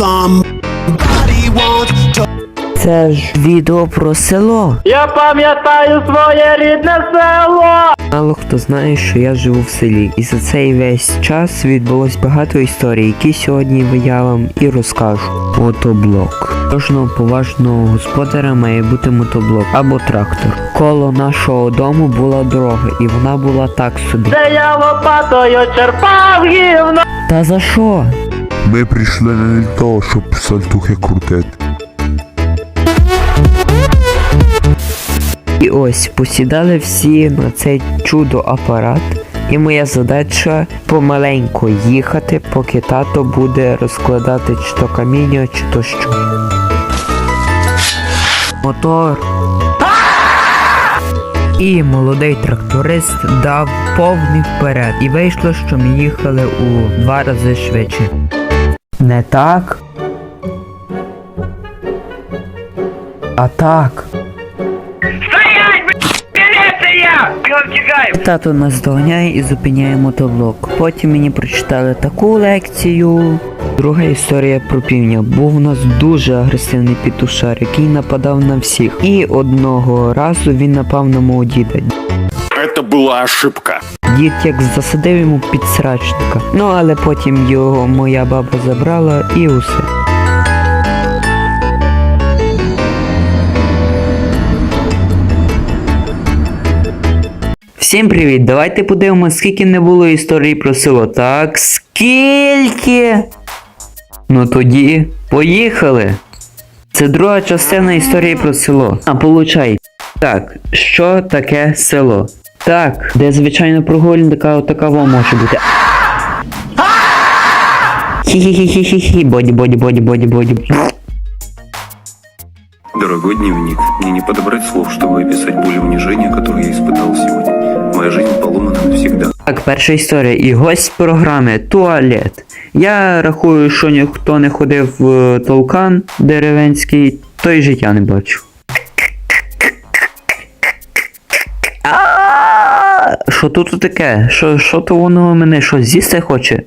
Somebody wants Це ж відео про село. Я пам'ятаю своє рідне село. Мало хто знає, що я живу в селі, і за цей весь час відбулось багато історій, які сьогодні я вам і розкажу. Мотоблок. Кожного поважного господаря має бути мотоблок або трактор. Коло нашого дому була дорога, і вона була так собі. Де я лопатою черпав гівно. Та за що? Ми прийшли не для того, щоб сальтухи крутити. І ось посідали всі на цей чудо апарат. І моя задача помаленьку їхати, поки тато буде розкладати чи то каміння, чи то що. Мотор. І молодий тракторист дав повний вперед. І вийшло, що ми їхали у два рази швидше. Не так. А так. Тато нас доганяє і зупиняє мотоблок. Потім мені прочитали таку лекцію. Друга історія про півня. Був у нас дуже агресивний пітушар, який нападав на всіх. І одного разу він напав на мого діда. Это была ошибка. Дід як засадив йому підсрачника. Ну але потім його моя баба забрала і усе. Всім привіт! Давайте подивимося, скільки не було історій про село. Так, скільки? Ну тоді поїхали. Це друга частина історії про село. А получай. Так, що таке село? Так, де звичайно прогулянка отакава може бути. Хі-хі-хі-хі-хі, боді, боді, боді, боді, боді. Дорогой дневник, мне не подобрать слов, чтобы описать боль и унижение, которые я испытал сегодня. Моя жизнь поломана навсегда. Так, перша історія. І гость програми туалет. Я рахую, що ніхто не ходив в толкан деревенський, той життя не бачу. А, Що тут таке? Що, що то воно мене що з'їсти хоче?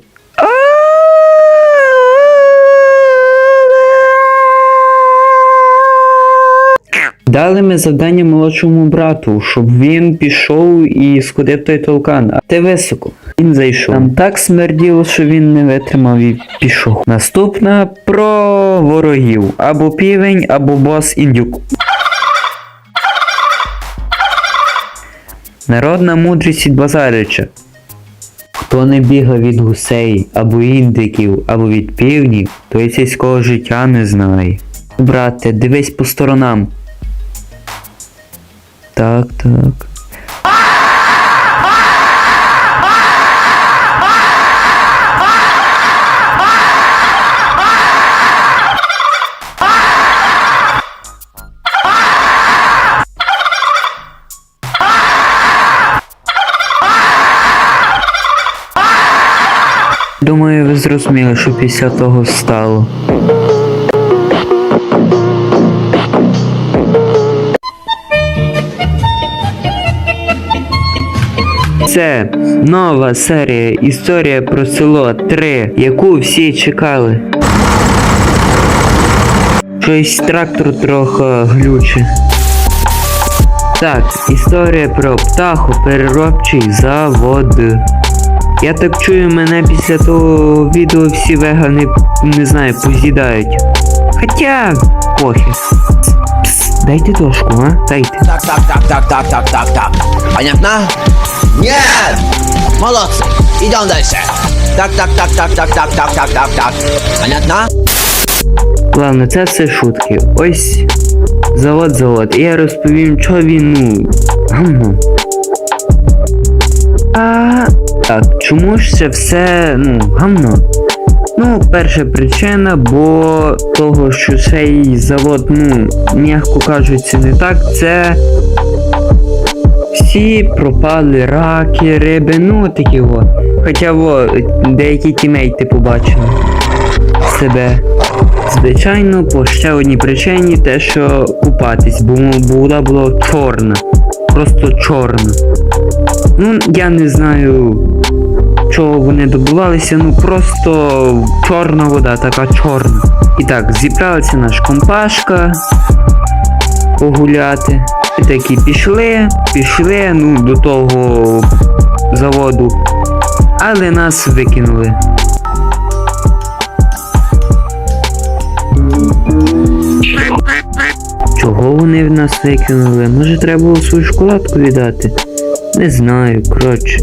Дали ми завдання молодшому брату, щоб він пішов і сходив той толкан. А ти високо. Він зайшов. Там так смерділо, що він не витримав і пішов. Наступна про ворогів. Або півень, або бос індюк. Народна мудрість від Базарича. Хто не бігав від гусей, або індиків, або від півнів, той сільського життя не знає. Брате, дивись по сторонам. Так, так. Думаю, ви зрозуміли, що після того стало. Це нова серія Історія про село 3, яку всі чекали. Щось трактор трохи глюче. Так, історія про птахопереробчий завод. Я так чую, мене після того відео всі вегани, не знаю, поз'їдають. Хоча, похер. Пс, дайте дошку, а? Дайте. Так, так, так, так, так, так, так, так. Понятно? Нет! Молодцы! Идем дальше. Так, так, так, так, так, так, так, так, так, так. Понятно? Ладно, це все шутки. Ось завод завод. І я розповім, що він, ну. гамно. А так, чому ж це все, ну, гамно? Ну, перша причина, бо того, що цей завод, ну, м'яко кажучи, не так, це всі пропали раки, риби, ну такі о. Хоча во, деякі тімейти побачили себе. Звичайно, по ще одній причині те, що купатись, бо вода була чорна. Просто чорна. Ну, я не знаю, чого вони добувалися, ну просто чорна вода, така чорна. І так, зібралася наш компашка погуляти. І такі пішли, пішли, ну, до того заводу. Але нас викинули. Чого вони в нас викинули? Може треба було свою шоколадку віддати? Не знаю, коротше.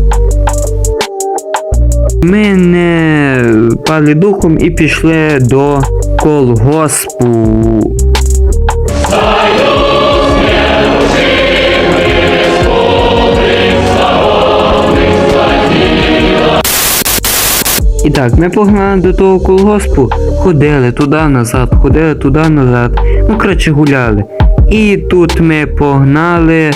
Ми не пали духом і пішли до колгоспу. І так, ми погнали до того колгоспу, ходили туди назад, ходили туди назад. Ну, коротше, гуляли. І тут ми погнали,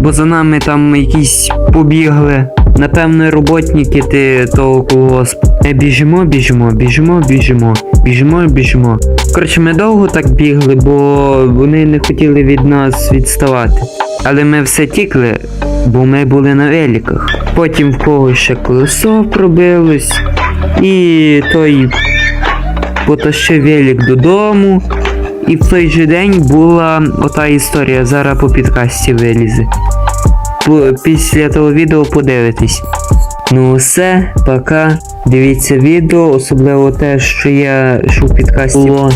бо за нами там якісь побігли. Напевно, роботники ти того колгоспу. Ми біжимо, біжимо, біжимо, біжимо, біжимо, біжимо. Коротше, ми довго так бігли, бо вони не хотіли від нас відставати. Але ми все тікли, бо ми були на великах. Потім в когось ще колесо пробилось, і той потащив велик додому. І в той же день була ота історія, зараз по підкасті вилізе. Після того відео подивитесь. Ну все, пока. Дивіться відео, особливо те, що я що в підкасті було.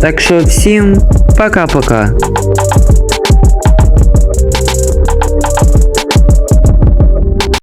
Так що всім пока-пока.